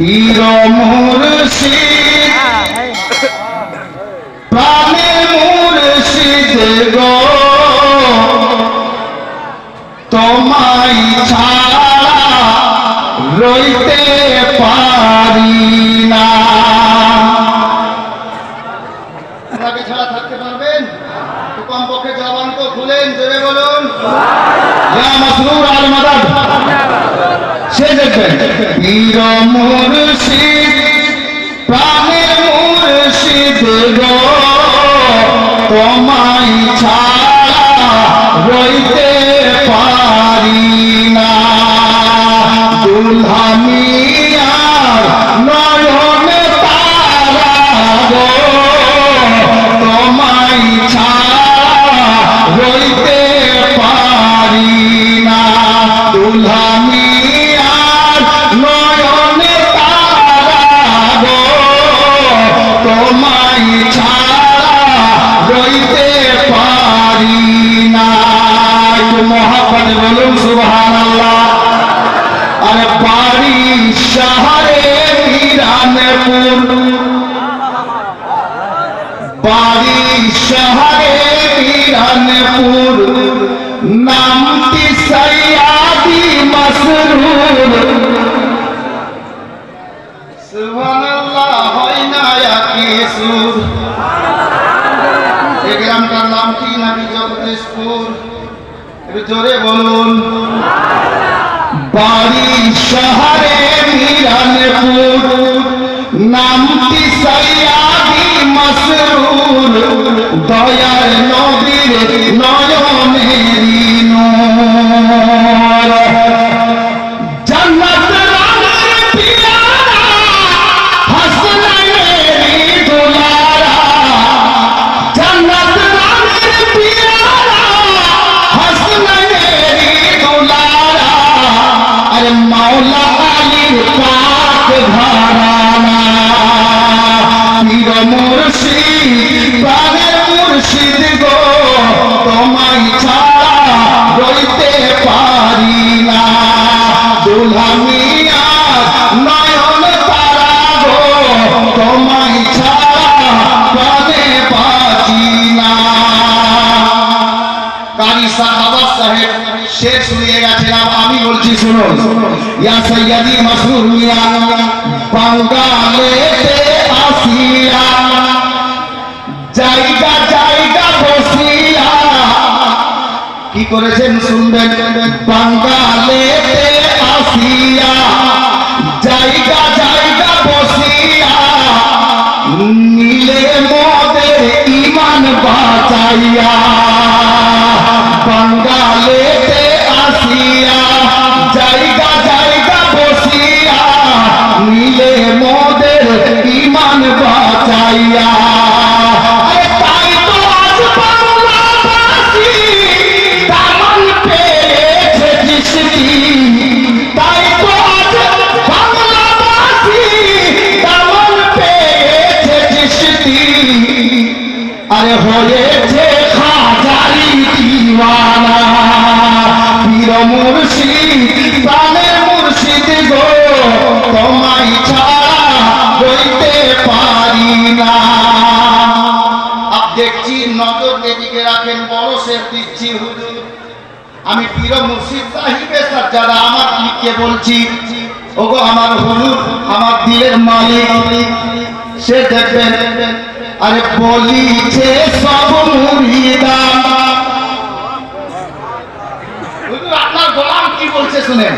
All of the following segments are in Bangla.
পীর মুর্শিদ প্রাণে মুর্শিদ গো। তোমায় ছাড়া রইতে পারি না ওনাকে ছাড়া থাকতে পারবেন তো কমপক্ষে জবান তো খুলেন জোরে বলুন ইয়া মাসরুর আল মাদাদ সে দেখবেন পীর মুর্শিদ প্রাণের মুর্শিদ গো। ছাড়া রইতে পারি না। মহাপদ বলুন, সুবহানাল্লাহ। আরে বাড়ি শহরে মিরানপুর। বাড়ি শহরে মিরানপুর। নামটি সৈয়াদি মসরুর। গ্রামটার নাম কি নাকি জগদীশপুর? জোরে বলুন বাড়ি শহরে মিরানপুর নামটি সৈয়াদি মসরুর দয়ার নবীর আরে মাওলা শেষ হয়ে গেছিলাম আমি বলছি, শুনুন। ইয়া সৈয়দি মাসরুর মিয়া বাঙ্গালেতে জায়গা জায়গা বসিয়া। কি করেছেন শুনবেন? বাঙ্গালেতে আসিয়া, জায়গা জায়গা বসিয়া নীলে মদের ইমান বাঁচাইয়া বাংলাবাসী দামন পেয়েছে দৃষ্টি আরে হয়েছে খাজারি দিওয়ানা পীর মুর্শিদ না। আপ দেখছি নজর এদিকে রাখেন, বড় শেখ দিচ্ছি হুজুর। আমি পীর মুর্শিদ সাহিবের যারা আমার দিককে বলছি, ওগো আমার হুজুর, আমার দিলের মালিক, সে দেখবেন, আরে বলিছে সব মুরিদান হুজুর, আপনার গোলাম কি বলছে শুনেন?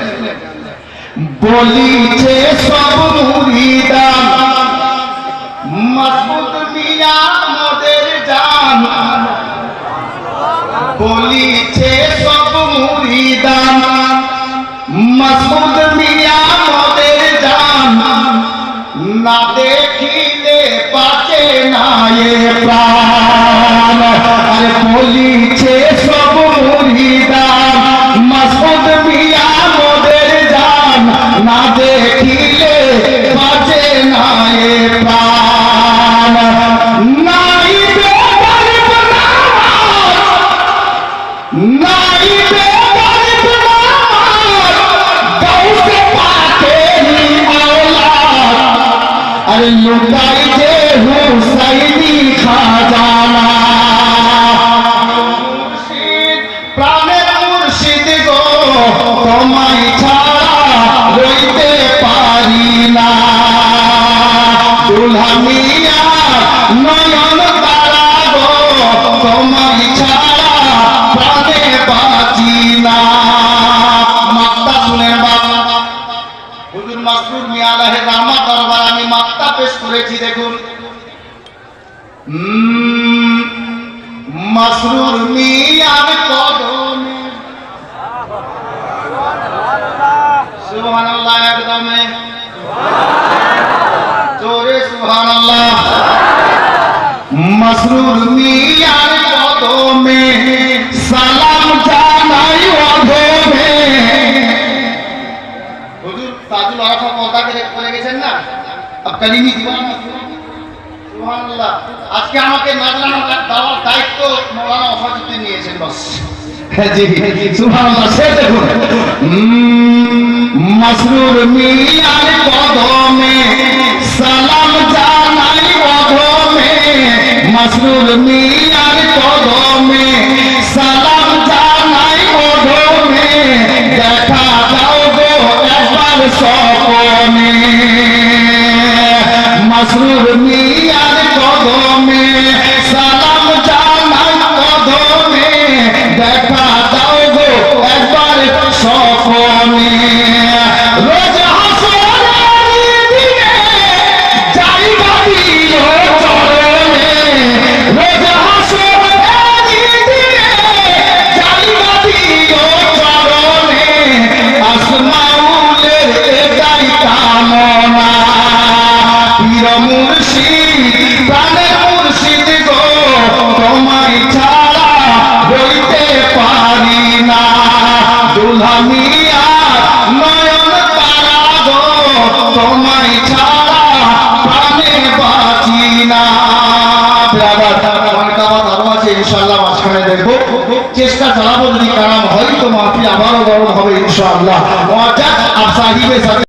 বলিছে সব মুরিদান মজবুত মিয়া মোদের জান বলিছে সব মুরিদান। মজবুত মিয়া মোদের জান না দেখিলে বাঁচে না এ প্রাণ। আরে বলিছে আরে লুকাই যে হুসাইনি খাজানা। প্রাণের মুর্শিদ গো তোমায় মাসরুর মিয়ার কদমে সুবহানাল্লাহ একদমে জোরে সুবহানাল্লাহ মাসরুর মিয়ার কদমে সালাম জানাই অধমে হুজুর তাজুল আরাফা পতাকে করে গেছেন না আপ কালিমি দিওয়ানা সুবহানাল্লাহ আজকে আমাকে নাজরানা দায়িত্ব মৌলানা ওফাজুদ্দিন নিয়েছেন বস। হ্যাঁ, উম, মাসরুর মিয়ার কদমে সালাম জানাই অধমে মাসরুর মিয়ার কদমে সালাম জানাই অধমে দেখা দাও গো একবার সপনে মাসরুর মিয়ার দেখা দাও গো একবার সপনে রোজ আসমাউলের এটাই কামনা মুর্শিদ চেষ্টা চালাবো যদি কারাম হয় তো আবারও গরম হবে ইনশাআল্লাহ। আফসাহিবের সাথে